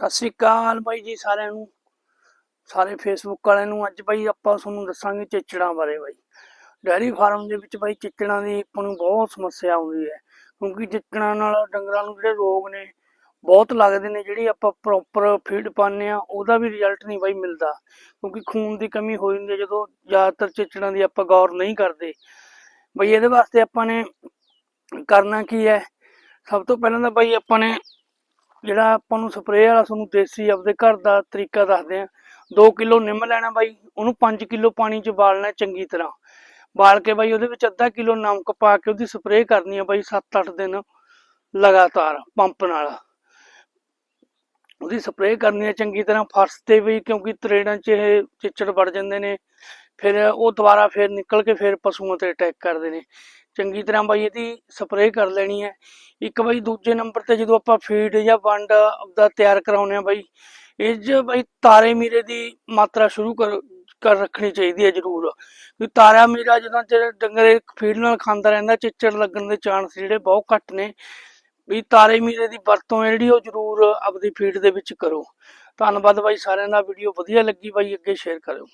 ਸਤਿ ਸ੍ਰੀ ਅਕਾਲ ਬਾਈ ਜੀ ਸਾਰਿਆਂ ਨੂੰ। ਸਾਰੇ ਫੇਸਬੁੱਕ ਵਾਲਿਆਂ ਨੂੰ ਅੱਜ ਬਾਈ ਆਪਾਂ ਤੁਹਾਨੂੰ ਦੱਸਾਂਗੇ ਚਿੱਚੜਾਂ ਬਾਰੇ ਬਾਈ। ਡੈਰੀ ਫਾਰਮ ਦੇ ਵਿੱਚ ਬਾਈ ਚਿੱਚੜਾਂ ਦੀ ਆਪਾਂ ਨੂੰ ਬਹੁਤ ਸਮੱਸਿਆ ਆਉਂਦੀ ਹੈ। ਕਿਉਂਕਿ ਚਿੱਚੜਾਂ ਨਾਲ ਡੰਗਰਾਂ ਨੂੰ ਜਿਹੜੇ ਰੋਗ ਨੇ, ਬਹੁਤ ਲੱਗਦੇ ਨੇ, ਜਿਹੜੀ ਆਪਾਂ ਪ੍ਰੋਪਰ ਫੀਡ ਪਾਉਂਦੇ ਆ ਉਹਦਾ ਵੀ ਰਿਜ਼ਲਟ ਨਹੀਂ ਬਾਈ ਮਿਲਦਾ। ਕਿਉਂਕਿ ਖੂਨ ਦੀ ਕਮੀ ਹੋ ਜਾਂਦੀ ਹੈ, ਜਦੋਂ ਜ਼ਿਆਦਾਤਰ ਚਿੱਚੜਾਂ ਦੀ ਆਪਾਂ ਗੌਰ ਨਹੀਂ ਕਰਦੇ। ਬਈ ਇਹਦੇ ਵਾਸਤੇ ਆਪਾਂ ਨੇ ਕਰਨਾ ਕੀ ਹੈ? ਸਭ ਤੋਂ ਪਹਿਲਾਂ ਤਾਂ ਬਾਈ ਆਪਾਂ ਨੇ ਜਿਹੜਾ ਆਪਾਂ ਨੂੰ ਸਪਰੇਅ ਵਾਲਾ ਤੁਹਾਨੂੰ ਦੇਸੀ ਆਪਦੇ ਘਰ ਦਾ ਤਰੀਕਾ ਦੱਸਦੇ ਆ। 2 ਕਿਲੋ ਨਿੰਮ ਲੈਣਾ ਬਾਈ, ਉਹਨੂੰ 5 ਕਿਲੋ ਪਾਣੀ ਚ ਬਾਲਣਾ ਚੰਗੀ ਤਰ੍ਹਾਂ। ਬਾਲ ਕੇ ਬਾਈ ਉਹਦੇ ਵਿੱਚ ਅੱਧਾ ਕਿਲੋ ਨਮਕ ਪਾ ਕੇ ਉਹਦੀ ਸਪਰੇਅ ਕਰਨੀ ਆ ਬਾਈ 7-8 ਦਿਨ ਲਗਾਤਾਰ, ਪੰਪ ਨਾਲ। ਉਹਦੀ ਸਪਰੇਅ ਕਰਨੀ ਹੈ ਚੰਗੀ ਤਰ੍ਹਾਂ, ਫਰਸ਼ ਤੇ ਵੀ, ਕਿਉਂਕਿ ਤਰੇੜਾਂ 'ਚ ਇਹ ਚਿੱਚੜ ਵੜ ਜਾਂਦੇ ਨੇ। ਫਿਰ ਉਹ ਦੁਬਾਰਾ ਫਿਰ ਨਿਕਲ ਕੇ ਫਿਰ ਪਸ਼ੂਆਂ ਤੇ ਅਟੈਕ ਕਰਦੇ ਨੇ। ਚੰਗੀ ਤਰ੍ਹਾਂ ਬਾਈ ਇਹਦੀ ਸਪਰੇਅ ਕਰ ਲੈਣੀ ਹੈ। ਇੱਕ ਬਾਈ ਦੂਜੇ ਨੰਬਰ ਤੇ ਜਦੋਂ ਆਪਾਂ ਫੀਡ ਜਾਂ ਵੰਡ ਦਾ ਤਿਆਰ ਕਰਾਉਨੇ ਆ ਬਾਈ, ਇਹ 'ਚ ਬਾਈ ਤਾਰੇ ਮੀਰੇ ਦੀ ਮਾਤਰਾ ਸ਼ੁਰੂ ਕਰ ਕਰ ਰੱਖਣੀ ਚਾਹੀਦੀ ਹੈ ਜ਼ਰੂਰ। ਕਿ ਤਾਰਾ ਮੀਰਾ ਜਦੋਂ ਤੇ ਡੰਗਰ ਫੀਡ ਨਾਲ ਖਾਂਦਾ ਰਹਿੰਦਾ, ਚਿੱਚੜ ਲੱਗਣ ਦੇ ਚਾਂਸ ਜਿਹੜੇ ਬਹੁਤ ਘੱਟ ਨੇ। ਵੀ ਤਾਰੇ ਮੀਰੇ ਦੀ ਵਰਤੋਂ ਜਿਹੜੀ ਉਹ ਜ਼ਰੂਰ ਆਪਦੀ ਫੀਡ ਦੇ ਵਿੱਚ ਕਰੋ। ਧੰਨਵਾਦ ਬਾਈ ਸਾਰਿਆਂ ਦਾ ਵੀਡੀਓ ਵਧੀਆ ਲੱਗੀ ਬਾਈ, ਅੱਗੇ ਸ਼ੇਅਰ ਕਰਿਓ।